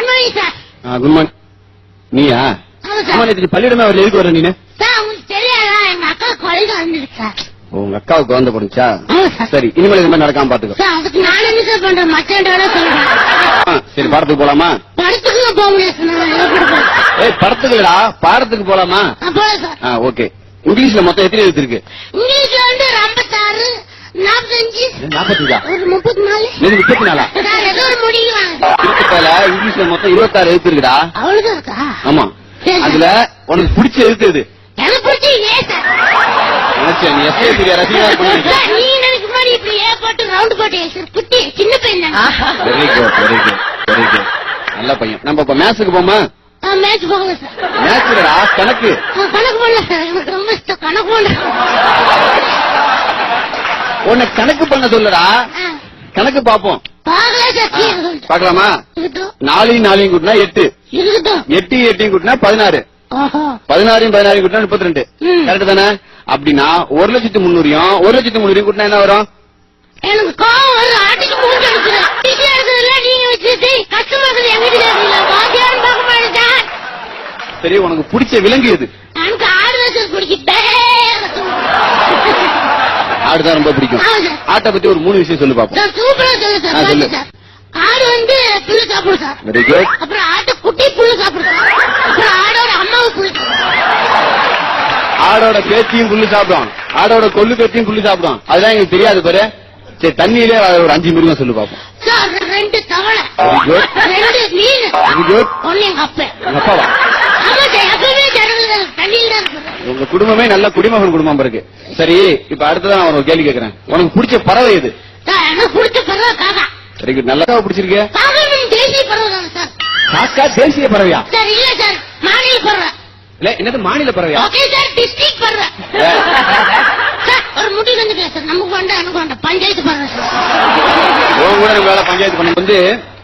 Sir. நீயா? பள்ளியிடமே அவர்ல எதுக்கு வர நீனு? எங்க அக்கா குழந்தை வந்துருக்கு சார். உங்க அக்காவுக்கு குழந்தை போடுச்சா? ஆமா சார். சரி இனிமேல் இது மாதிரி நடக்காம பாத்துக்கோ. சார் அதுக்கு நான் என்ன சார் பண்றேன் மச்சான் சொல்றேன் ஆ, சரி படத்துக்கு போலாமா? படத்துக்கு போக முடியாது ஏய் பாடத்துக்கு ஓகே. இங்கிலீஷ்ல மொத்தம் எத்தனை எழுத்து இருக்கு? ஐம்பத்தாறு நாற்பத்தஞ்சு முப்பத்தி நாலு. முப்பத்தி நாலா? இங்கிலீஷ்ல மொத்தம் இருபத்தாறு எழுத்து இருக்குடா அவ்வளவுதான் இருக்கா ஆமா. அதுல உனக்கு பிடிச்ச எழுத்து எது? எனக்கு பிடிச்சி நீ எஸ்ஏ பெரிய ரசிகா சார், நீங்க எனக்கு முன்னாடி இப்படி ஏ போட்டு ரவுண்ட் போட்டு சார். குட்டி சின்ன பையன் தான். Very good very good very good நல்ல பையன். நம்ம இப்ப மேட்சுக்கு போமா? மேட்ச் போகல சார். மேட்ச்லடா கணக்கு. கணக்கு பண்ணல சார். எனக்கு ரொம்ப கணக்கு பண்ண உன்னை கணக்கு பண்ண சொல்லுடா. கணக்கு பாப்போம். பாக்கலாமா நாலையும் நாலையும் கூட்டினா எட்டு. எட்டு எட்டையும் கூட்டினா பதினாறு. பதினாறையும் பதினாறையும் கூட்டினா முப்பத்தி ரெண்டு. கரெக்ட் தானே? அப்படின்னா ஒரு லட்சத்து முன்னூறையும் ஒரு லட்சத்து முன்னூறையும் கூட்டினா என்ன வரும்? சார் உனக்கு பிடிச்ச விலங்கு எது? ஆடு ஆடுதான் ரொம்ப பிடிக்கும். ஆட்டை பத்தி ஒரு மூணு விஷயம் சொல்லு பாப்போம். சார் சூப்பரா சொல்லு சார். ஆ, சொல்லு. பாத்து சார். ஆடு வந்து புல்லு சாப்பிடும் சார். வெரி குட் அப்புறம் ஆட்டு குட்டி புல்லு சாப்பிடும் சார். அப்புறம் ஆடோட அம்மாவும் புல்லு. ஆடோட பேத்தியும் புல்லு சாப்பிடும் ஆடோட கொள்ளு பேத்தியும் புல்லு சாப்பிடும் அதெல்லாம் எங்களுக்கு தெரியாது பாரு. சரி தண்ணியிலே ஒரு அஞ்சு மிருகம் சொல்லு பாப்போம். சார் ரெண்டு தவளை. ரெண்டு மீன். எங்க அப்பா. அப்பாவா ஆமா சார் எப்பவுமே ஜனங்க தண்ணியில் உங்க குடும்பமே நல்ல குடிமகன் குடும்பம் இருக்கு. சரி இப்ப அடுத்ததான் நான் ஒரு கேள்வி கேக்குறேன். உனக்கு பிடிச்ச பறவை எது? சார் எனக்கு பிடிச்ச பறவை காக்கா. வெரி குட் நல்லா பிடிச்சிருக்க தேசிய பறவை சார். காக்கா தேசிய பறவையா? சார் இல்ல சார் மாநில பறவை. இல்ல என்னது மாநில பறவையா? ஓகே சார் டிஸ்ட்ரிக்ட் பறவை. சார் ஒரு முடி வந்துட்டேன் சார் நமக்கு வேண்டாம் எனக்கு வேண்டாம் பஞ்சாயத்து பறவை சார். உன் கூட நம்ம வேலை பஞ்சாயத்து பண்ண வந்து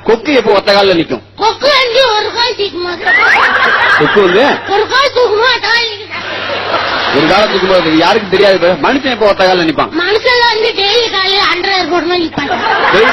கொக்கு எப்போ ஒத்த கால்ல நிக்கும்? கொக்கு வந்து ஒரு கால் தூக்குமா கொக்கு வந்து? ஒரு கால் தூக்குமா ஒரு காலத்துக்கு போது யாருக்கும் தெரியாது. மனுஷன் எப்போ ஒத்த கால்ல நிப்பான் மனுஷன் வந்து டெய்லி காலையில அண்டர் நிப்பாங்க டேய்,